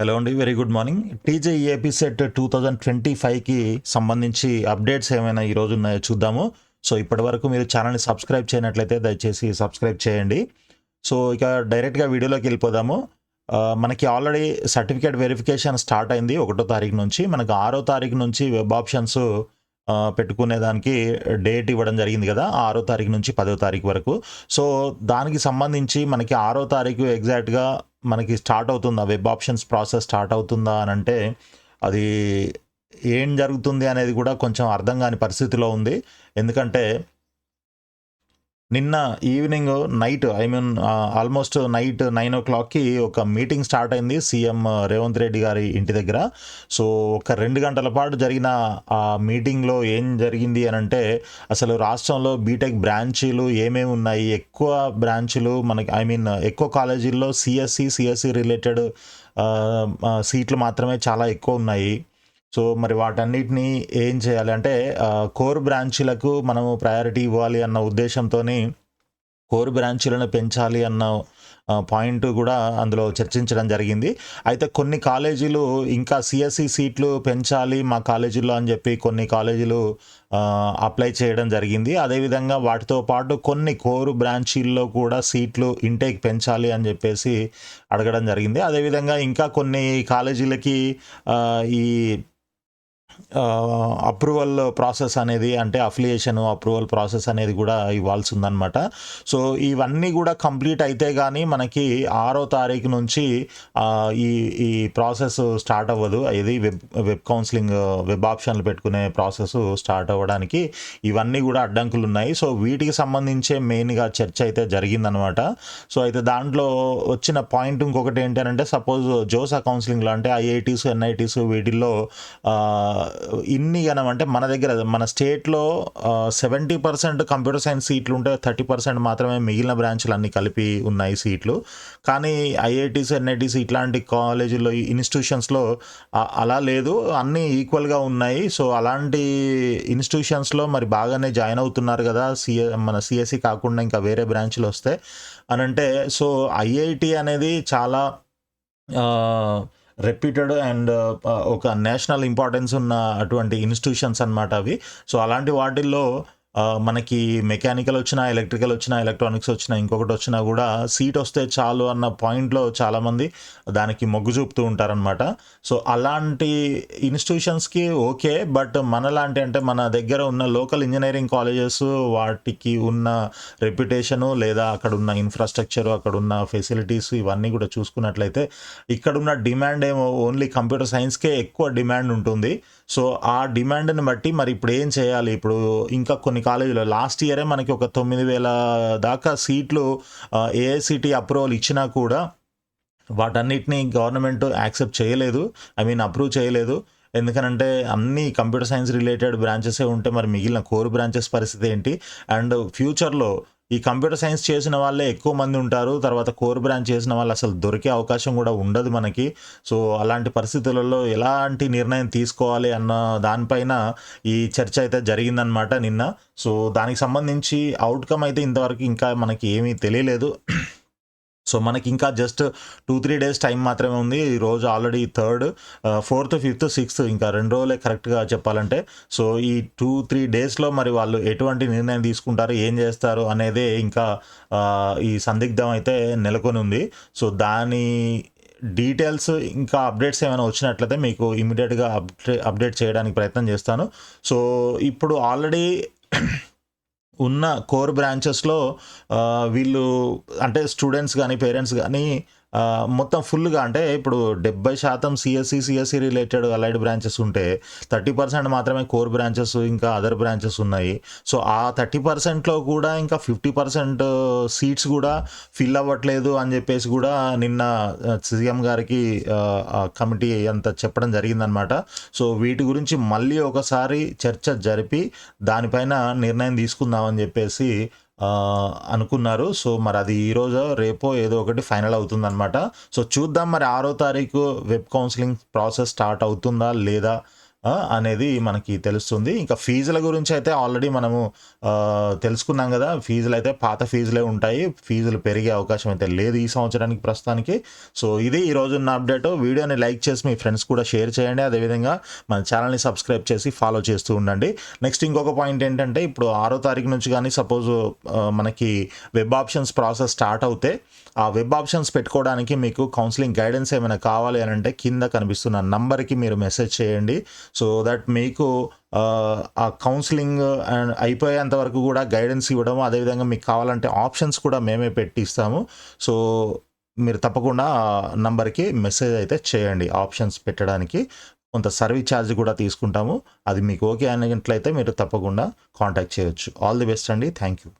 Hello అండి very good morning. TJEAP CET two thousand twenty ఫైవ్కి సంబంధించి అప్డేట్స్ ఏమైనా ఈరోజు ఉన్నాయో చూద్దాము. సో ఇప్పటి వరకు మీరు ఛానల్ని సబ్స్క్రైబ్ చేయనట్లయితే దయచేసి సబ్స్క్రైబ్ చేయండి. సో ఇక డైరెక్ట్గా వీడియోలోకి వెళ్ళిపోదాము. మనకి ఆల్రెడీ సర్టిఫికేట్ వెరిఫికేషన్ స్టార్ట్ అయింది ఒకటో తారీఖు నుంచి. మనకు ఆరో తారీఖు నుంచి వెబ్ ఆప్షన్స్ పెట్టుకునే దానికి డేట్ ఇవ్వడం జరిగింది కదా ఆరో తారీఖు నుంచి పదో తారీఖు వరకు. సో దానికి సంబంధించి మనకి ఆరో తారీఖు ఎగ్జాక్ట్గా మనకి స్టార్ట్ అవుతుందా? వెబ్ ఆప్షన్స్ ప్రాసెస్ స్టార్ట్ అవుతుందా అని అంటే అది ఏం జరుగుతుంది అనేది కూడా కొంచెం అర్థం కాని పరిస్థితిలో ఉంది. ఎందుకంటే నిన్న evening night I mean almost night nine ఓ క్లాక్కి ఒక మీటింగ్ స్టార్ట్ అయింది సీఎం రేవంత్ రెడ్డి గారి ఇంటి దగ్గర. సో ఒక రెండు గంటల పాటు జరిగిన ఆ మీటింగ్లో ఏం జరిగింది అని అంటే అసలు రాష్ట్రంలో బీటెక్ బ్రాంచీలు ఏమేమి ఉన్నాయి? ఎక్కువ బ్రాంచీలు మనకి ఐ మీన్ ఎక్కువ కాలేజీల్లో సిఎస్సి సిఎస్సి రిలేటెడ్ సీట్లు మాత్రమే చాలా ఎక్కువ ఉన్నాయి. సో మరి వాటన్నిటిని ఏం చేయాలి? అంటే కోర్ బ్రాంచీలకు మనము ప్రయారిటీ ఇవ్వాలి అన్న ఉద్దేశంతో కోర్ బ్రాంచీలను పెంచాలి అన్న పాయింట్ కూడా అందులో చర్చించడం జరిగింది. అయితే కొన్ని కాలేజీలు ఇంకా సిఎస్సి సీట్లు పెంచాలి మా కాలేజీలో అని చెప్పి కొన్ని కాలేజీలు అప్లై చేయడం జరిగింది. అదేవిధంగా వాటితో పాటు కొన్ని కోరు బ్రాంచీల్లో కూడా సీట్లు ఇంటేక్ పెంచాలి అని చెప్పేసి అడగడం జరిగింది. అదేవిధంగా ఇంకా కొన్ని కాలేజీలకి ఈ అప్రూవల్ ప్రాసెస్ అనేది అంటే అఫిలియేషన్ అప్రూవల్ ప్రాసెస్ అనేది కూడా ఇవ్వాల్సి ఉందన్నమాట సో ఇవన్నీ కూడా కంప్లీట్ అయితే కానీ మనకి ఆరో తారీఖు నుంచి ఈ ఈ ప్రాసెస్ స్టార్ట్ అవ్వదు. ఇది వెబ్ వెబ్ కౌన్సిలింగ్ వెబ్ ఆప్షన్లు పెట్టుకునే ప్రాసెస్ స్టార్ట్ అవ్వడానికి ఇవన్నీ కూడా అడ్డంకులు ఉన్నాయి సో వీటికి సంబంధించే మెయిన్గా చర్చ అయితే జరిగిందనమాట సో అయితే దాంట్లో వచ్చిన పాయింట్ ఇంకొకటి ఏంటంటే సపోజ్ జోసా కౌన్సిలింగ్లో అంటే ఐఐటీస్ ఎన్ఐటీస్ వీటిల్లో ఇన్ని గనం అంటే మన దగ్గర మన స్టేట్లో సెవెంటీ పర్సెంట్ కంప్యూటర్ సైన్స్ సీట్లు ఉంటే థర్టీ పర్సెంట్ మాత్రమే మిగిలిన బ్రాంచ్లు అన్ని కలిపి ఉన్నాయి సీట్లు. కానీ ఐఐటీస్ ఎన్ఐటీస్ ఇట్లాంటి కాలేజీలో ఇన్స్టిట్యూషన్స్లో అలా లేదు. అన్నీ ఈక్వల్గా ఉన్నాయి. సో అలాంటి ఇన్స్టిట్యూషన్స్లో మరి బాగానే జాయిన్ అవుతున్నారు కదా సిఏ మన సిఎస్సి కాకుండా ఇంకా వేరే బ్రాంచ్లు వస్తే. అని అంటే సో ఐఐటి అనేది చాలా రెప్యూటెడ్ అండ్ uh, ఒక నేషనల్ ఇంపార్టెన్స్ ఉన్న అటువంటి ఇన్స్టిట్యూషన్స్ అన్నమాట అవి. సో అలాంటి వాటిల్లో మనకి మెకానికల్ వచ్చినా ఎలక్ట్రికల్ వచ్చినా ఎలక్ట్రానిక్స్ వచ్చినా ఇంకొకటి వచ్చినా కూడా సీట్ వస్తే చాలు అన్న పాయింట్లో చాలామంది దానికి మొగ్గు చూపుతూ ఉంటారనమాట సో అలాంటి ఇన్స్టిట్యూషన్స్కి ఓకే బట్ మనలాంటి అంటే మన దగ్గర ఉన్న లోకల్ ఇంజనీరింగ్ కాలేజెస్ వాటికి ఉన్న రెప్యుటేషను లేదా అక్కడ ఉన్న ఇన్ఫ్రాస్ట్రక్చర్ అక్కడ ఉన్న ఫెసిలిటీస్ ఇవన్నీ కూడా చూసుకున్నట్లయితే ఇక్కడున్న డిమాండ్ ఏమో ఓన్లీ కంప్యూటర్ సైన్స్కే ఎక్కువ డిమాండ్ ఉంటుంది. సో ఆ డిమాండ్ని బట్టి మరి ఇప్పుడు ఏం చేయాలి? ఇప్పుడు ఇంకా కొన్ని కాలేజీలో లాస్ట్ ఇయరే మనకి ఒక తొమ్మిది వేల దాకా సీట్లు ఏఐసిటి అప్రూవల్ ఇచ్చినా కూడా వాటన్నిటిని గవర్నమెంట్ యాక్సెప్ట్ చేయలేదు. ఐ మీన్ అప్రూవ్ చేయలేదు. ఎందుకనంటే అన్ని కంప్యూటర్ సైన్స్ రిలేటెడ్ బ్రాంచెసే ఉంటే మరి మిగిలిన కోర్ బ్రాంచెస్ పరిస్థితి ఏంటి? అండ్ ఫ్యూచర్లో ఈ కంప్యూటర్ సైన్స్ చేసిన వాళ్ళే ఎక్కువ మంది ఉంటారు. తర్వాత కోర్ బ్రాంచ్ చేసిన వాళ్ళు అసలు దొరికే అవకాశం కూడా ఉండదు మనకి. సో అలాంటి పరిస్థితులలో ఎలాంటి నిర్ణయం తీసుకోవాలి అన్న దానిపైన ఈ చర్చ అయితే జరిగిందనమాట నిన్న. సో దానికి సంబంధించి అవుట్కమ్ అయితే ఇంతవరకు ఇంకా మనకి ఏమీ తెలియలేదు. సో మనకి ఇంకా just two three days time మాత్రమే ఉంది. ఈ రోజు already third fourth fifth sixth ఇంకా రెండు రోజులే కరెక్ట్గా చెప్పాలంటే. సో ఈ టూ త్రీ డేస్లో మరి వాళ్ళు ఎటువంటి నిర్ణయం తీసుకుంటారు ఏం చేస్తారు అనేదే ఇంకా uh, ఈ సందిగ్ధం అయితే నెలకొని ఉంది. సో దాని డీటెయిల్స్ ఇంకా అప్డేట్స్ ఏమైనా వచ్చినట్లయితే మీకు ఇమీడియట్గా అప్డే అప్డేట్ చేయడానికి ప్రయత్నం చేస్తాను. సో ఇప్పుడు ఆల్రెడీ ఉన్న కోర్ బ్రాంచెస్లో వీళ్ళు అంటే స్టూడెంట్స్ కానీ పేరెంట్స్ కానీ మొత్తం ఫుల్గా అంటే ఇప్పుడు డెబ్బై శాతం CSC CSC related allied branches ఉంటే థర్టీ పర్సెంట్ మాత్రమే కోర్ బ్రాంచెస్ ఇంకా అదర్ బ్రాంచెస్ ఉన్నాయి. సో ఆ థర్టీ పర్సెంట్లో కూడా ఇంకా ఫిఫ్టీ పర్సెంట్ సీట్స్ కూడా ఫిల్ అవ్వట్లేదు అని చెప్పేసి కూడా నిన్న సీఎం గారికి కమిటీ అంతా చెప్పడం జరిగిందనమాట సో వీటి గురించి మళ్ళీ ఒకసారి చర్చ జరిపి దానిపైన నిర్ణయం తీసుకుందామని చెప్పేసి అనుకున్నారు. సో మరి అది ఈరోజు రేపో ఏదో ఒకటి ఫైనల్ అవుతుందన్నమాట. సో చూద్దాం మరి ఆరో తారీఖు వెబ్ కౌన్సిలింగ్ ప్రాసెస్ స్టార్ట్ అవుతుందా లేదా అనేది మనకి తెలుస్తుంది. ఇంకా ఫీజుల గురించి అయితే ఆల్రెడీ మనము తెలుసుకున్నాం కదా. ఫీజులు అయితే పాత ఫీజులే ఉంటాయి. ఫీజులు పెరిగే అవకాశం అయితే లేదు ఈ సంవత్సరానికి ప్రస్తుతానికి. సో ఇది ఈరోజు ఉన్న అప్డేట్. వీడియోని లైక్ చేసి మీ ఫ్రెండ్స్ కూడా షేర్ చేయండి. అదేవిధంగా మన ఛానల్ని సబ్స్క్రైబ్ చేసి ఫాలో చేస్తూ ఉండండి. నెక్స్ట్ ఇంకొక పాయింట్ ఏంటంటే ఇప్పుడు ఆరో తారీఖు నుంచి కానీ సపోజ్ మనకి వెబ్ ఆప్షన్స్ ప్రాసెస్ స్టార్ట్ అవుతే ఆ వెబ్ ఆప్షన్స్ పెట్టుకోవడానికి మీకు కౌన్సిలింగ్ గైడెన్స్ ఏమైనా కావాలి అని అంటే కింద కనిపిస్తున్న నంబర్కి మీరు మెసేజ్ చేయండి. సో దట్ మీకు ఆ, కౌన్సిలింగ్ అండ్ అయిపోయేంత వరకు కూడా గైడెన్స్ ఇవ్వడం అదేవిధంగా మీకు కావాలంటే ఆప్షన్స్ కూడా మేమే పెట్టిస్తాము. సో మీరు తప్పకుండా నంబర్కి మెసేజ్ అయితే చేయండి ఆప్షన్స్ పెట్టడానికి. కొంత సర్వీస్ ఛార్జ్ కూడా తీసుకుంటాము. అది మీకు ఓకే అయినట్లయితే మీరు తప్పకుండా కాంటాక్ట్ చేయొచ్చు. ఆల్ ది బెస్ట్ అండి. Thank you